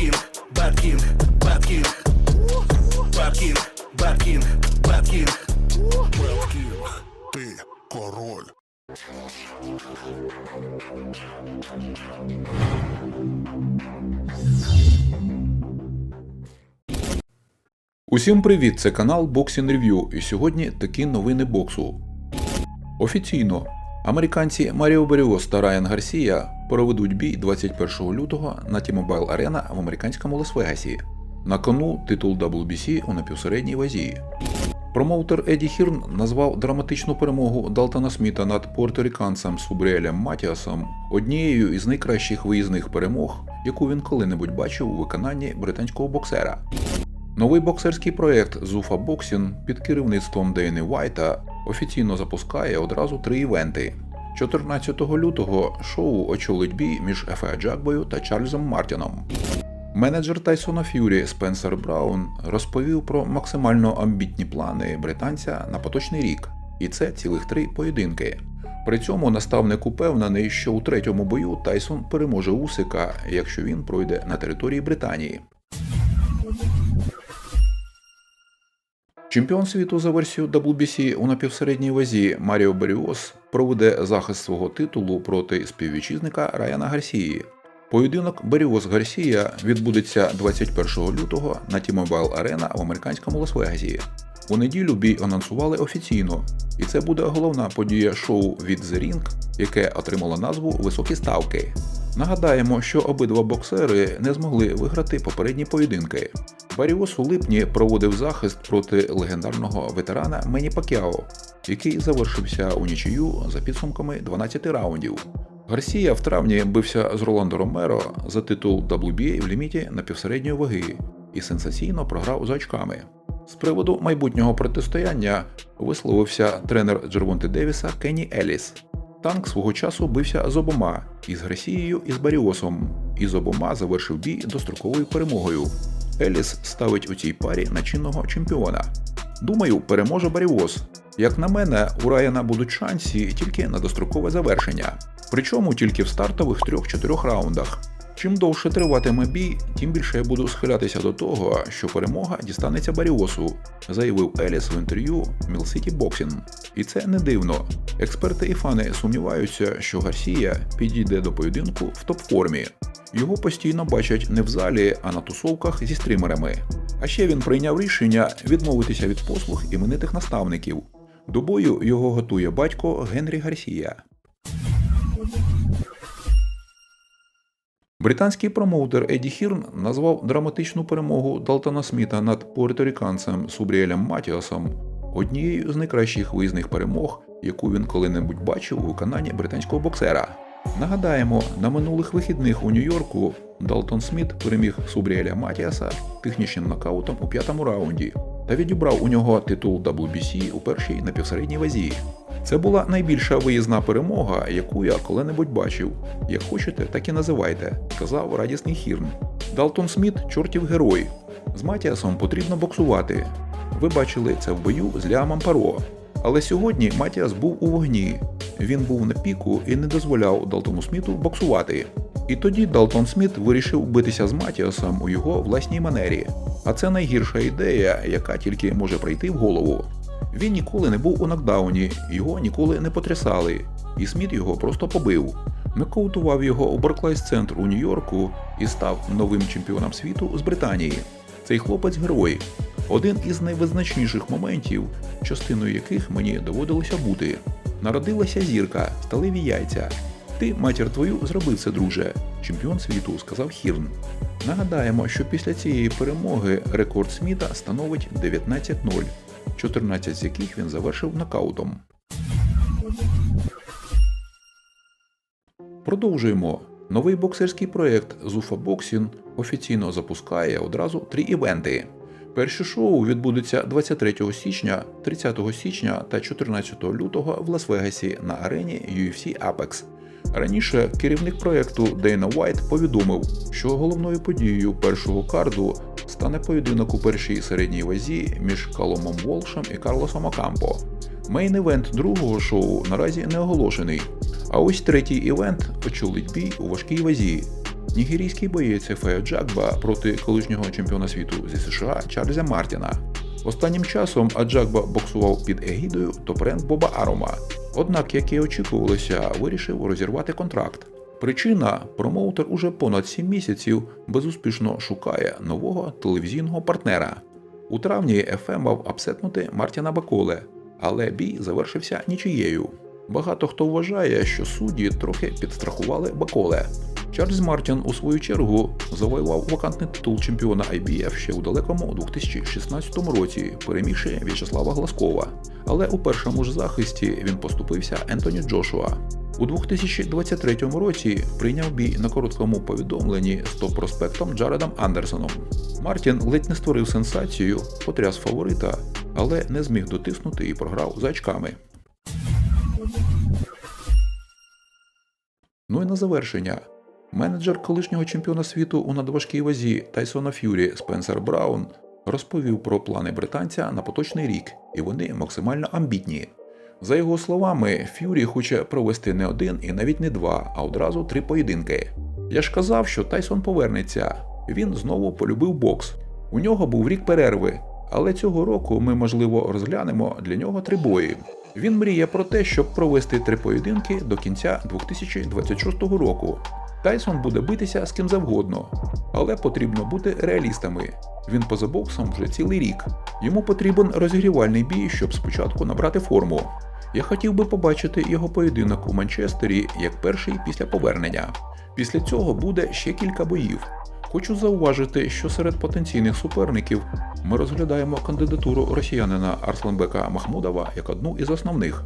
King, Bad King, Bad King, Bad King, Bad King, Bad King. Беткін, ти король. Усім привіт! Це канал Boxing Review, і сьогодні такі новини боксу. Офіційно американці Маріо Беріос та Райан Гарсія проведуть бій 21 лютого на T-Mobile Arena в американському Лас-Вегасі. На кону титул WBC у напівсередній вазі. Промоутер Еді Хірн назвав драматичну перемогу Далтона Сміта над пуерториканцем Субріелем Матіасом однією із найкращих виїзних перемог, яку він коли-небудь бачив у виконанні британського боксера. Новий боксерський проєкт Зуфа Боксін під керівництвом Дейни Вайта офіційно запускає одразу три івенти. 14 лютого шоу очолить бій між Ефе Джакбою та Чарльзом Мартіном. Менеджер Тайсона Ф'юрі Спенсер Браун розповів про максимально амбітні плани британця на поточний рік, і це цілих три поєдинки. При цьому наставник упевнений, що у третьому бою Тайсон переможе Усика, якщо він пройде на території Британії. Чемпіон світу за версією WBC у напівсередній вазі Маріо Беріос проведе захист свого титулу проти співвітчизника Раяна Гарсії. Поєдинок Беріос Гарсія відбудеться 21 лютого на T-Mobile Arena в американському Лас-Вегасі. У неділю бій анонсували офіційно, і це буде головна подія шоу від The Ring, яке отримало назву Високі ставки. Нагадаємо, що обидва боксери не змогли виграти попередні поєдинки. Баріос у липні проводив захист проти легендарного ветерана Мені Пакяо, який завершився у нічию за підсумками 12 раундів. Гарсія в травні бився з Роландо Ромеро за титул WBA в ліміті напівсередньої ваги і сенсаційно програв за очками. З приводу майбутнього протистояння висловився тренер Джервонти Девіса Кенні Еліс. Танк свого часу бився з обома із Гресією і з Баріосом, і з обома завершив бій достроковою перемогою. Еліс ставить у цій парі на чинного чемпіона. Думаю, переможе Баріос. Як на мене, у Райана будуть шанси тільки на дострокове завершення, причому тільки в стартових 3-4 раундах. Чим довше триватиме бій, тим більше я буду схилятися до того, що перемога дістанеться Баріосу, заявив Еліс в інтерв'ю Mill City Boxing. І це не дивно. Експерти і фани сумніваються, що Гарсія підійде до поєдинку в топ-формі. Його постійно бачать не в залі, а на тусовках зі стримерами. А ще він прийняв рішення відмовитися від послуг іменитих наставників. До бою його готує батько Генрі Гарсія. Британський промоутер Еді Хірн назвав драматичну перемогу Далтона Сміта над пуерториканцем Субріелем Матіасом однією з найкращих виїзних перемог, яку він коли-небудь бачив у виконанні британського боксера. Нагадаємо, на минулих вихідних у Нью-Йорку Далтон Сміт переміг Субріеля Матіаса технічним нокаутом у п'ятому раунді та відібрав у нього титул WBC у першій напівсередній вазі. Це була найбільша виїзна перемога, яку я коли-небудь бачив. Як хочете, так і називайте, сказав радісний Хірн. Далтон Сміт чортів герой. З Матіасом потрібно боксувати. Ви бачили це в бою з Ліамом Паро. Але сьогодні Матіас був у вогні. Він був на піку і не дозволяв Далтону Сміту боксувати. І тоді Далтон Сміт вирішив битися з Матіасом у його власній манері. А це найгірша ідея, яка тільки може прийти в голову. Він ніколи не був у нокдауні, його ніколи не потрясали, і Сміт його просто побив. Нокаутував його у Барклайс центр у Нью-Йорку і став новим чемпіоном світу з Британії. Цей хлопець герой. Один із найвизначніших моментів, частиною яких мені доводилося бути. Народилася зірка, сталеві яйця. Ти, матір твою, зробив це, друже, чемпіон світу, сказав Хірн. Нагадаємо, що після цієї перемоги рекорд Сміта становить 19-0, 14 з яких він завершив нокаутом. Продовжуємо. Новий боксерський проєкт Зуфа Боксін офіційно запускає одразу три івенти. Перше шоу відбудеться 23 січня, 30 січня та 14 лютого в Лас-Вегасі на арені UFC Apex. Раніше керівник проєкту Дейна Уайт повідомив, що головною подією першого карду стане поєдинок у першій середній вазі між Каломом Волшем і Карлосом Акампо. Мейн-івент другого шоу наразі не оголошений. А ось третій івент очолить бій у важкій вазі. нігерійський боєць Фео Джагба проти колишнього чемпіона світу зі США Чарльза Мартіна. Останнім часом Аджагба боксував під егідою топ-ренк Боба Арома. Однак, як і очікувалося, вирішив розірвати контракт. Причина промоутер уже понад 7 місяців безуспішно шукає нового телевізійного партнера. У травні ФМ мав апсетнути Мартіна Баколе, але бій завершився нічиєю. Багато хто вважає, що судді трохи підстрахували Баколе. Чарльз Мартін, у свою чергу, завоював вакантний титул чемпіона IBF ще у далекому 2016 році, перемігши В'ячеслава Гласкова. Але у першому ж захисті він поступився Ентоні Джошуа. У 2023 році прийняв бій на короткому повідомленні з топ-проспектом Джаредом Андерсоном. Мартін ледь не створив сенсацію, потряс фаворита, але не зміг дотиснути і програв за очками. Ну і на завершення. Менеджер колишнього чемпіона світу у надважкій вазі Тайсона Ф'юрі Спенсер Браун розповів про плани британця на поточний рік, і вони максимально амбітні. За його словами, Ф'юрі хоче провести не один і навіть не два, а одразу три поєдинки. Я ж казав, що Тайсон повернеться. Він знову полюбив бокс. У нього був рік перерви, але цього року ми, можливо, розглянемо для нього три бої. Він мріє про те, щоб провести три поєдинки до кінця 2026 року. Тайсон буде битися з ким завгодно, але потрібно бути реалістами. Він поза боксом вже цілий рік. Йому потрібен розігрівальний бій, щоб спочатку набрати форму. Я хотів би побачити його поєдинок у Манчестері як перший після повернення. Після цього буде ще кілька боїв. Хочу зауважити, що серед потенційних суперників ми розглядаємо кандидатуру росіянина Арсланбека Махмудова як одну із основних.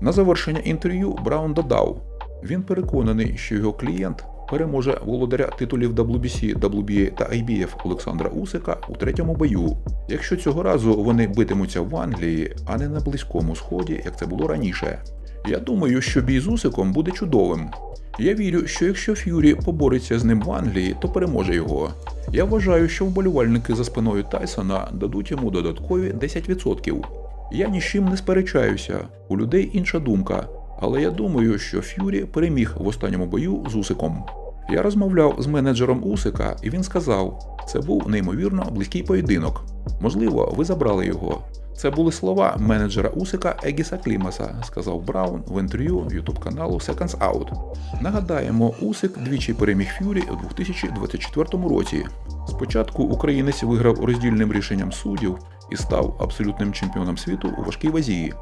На завершення інтерв'ю Браун додав: він переконаний, що його клієнт переможе володаря титулів WBC, WBA та IBF Олександра Усика у третьому бою. Якщо цього разу вони битимуться в Англії, а не на близькому сході, як це було раніше. Я думаю, що бій з Усиком буде чудовим. Я вірю, що якщо Ф'юрі побореться з ним в Англії, то переможе його. Я вважаю, що вболівальники за спиною Тайсона дадуть йому додаткові 10%. Я ні з чим не сперечаюся, у людей інша думка, але я думаю, що Ф'юрі переміг в останньому бою з Усиком. Я розмовляв з менеджером Усика, і він сказав, це був неймовірно близький поєдинок. Можливо, ви забрали його. Це були слова менеджера Усика Егіса Клімаса, сказав Браун в інтерв'ю ютуб каналу Seconds Out. Нагадаємо, Усик двічі переміг Ф'юрі у 2024 році. Спочатку українець виграв роздільним рішенням суддів і став абсолютним чемпіоном світу у важкій вазі.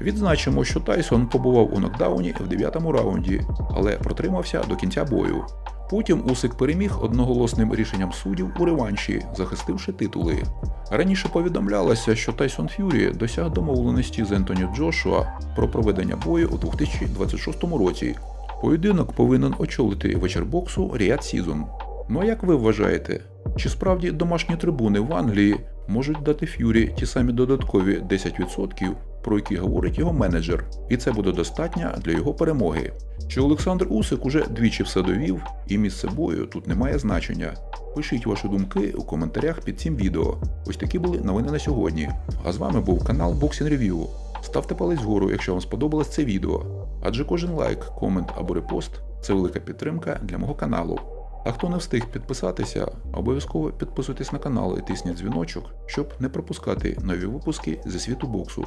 Відзначимо, що Тайсон побував у нокдауні в 9-му раунді, але протримався до кінця бою. Потім Усик переміг одноголосним рішенням суддів у реванші, захистивши титули. Раніше повідомлялося, що Тайсон Ф'юрі досяг домовленості з Ентоні Джошуа про проведення бою у 2026 році. Поєдинок повинен очолити вечір боксу Ріад Сізон. Ну а як ви вважаєте, чи справді домашні трибуни в Англії можуть дати Ф'юрі ті самі додаткові 10%, про які говорить його менеджер, і це буде достатньо для його перемоги? Чи Олександр Усик уже двічі все довів, і місце бою тут не має значення? Пишіть ваші думки у коментарях під цим відео. Ось такі були новини на сьогодні. А з вами був канал Boxing Review. Ставте палець вгору, якщо вам сподобалось це відео. Адже кожен лайк, комент або репост це велика підтримка для мого каналу. А хто не встиг підписатися, обов'язково підписуйтесь на канал і тисніть дзвіночок, щоб не пропускати нові випуски зі світу боксу.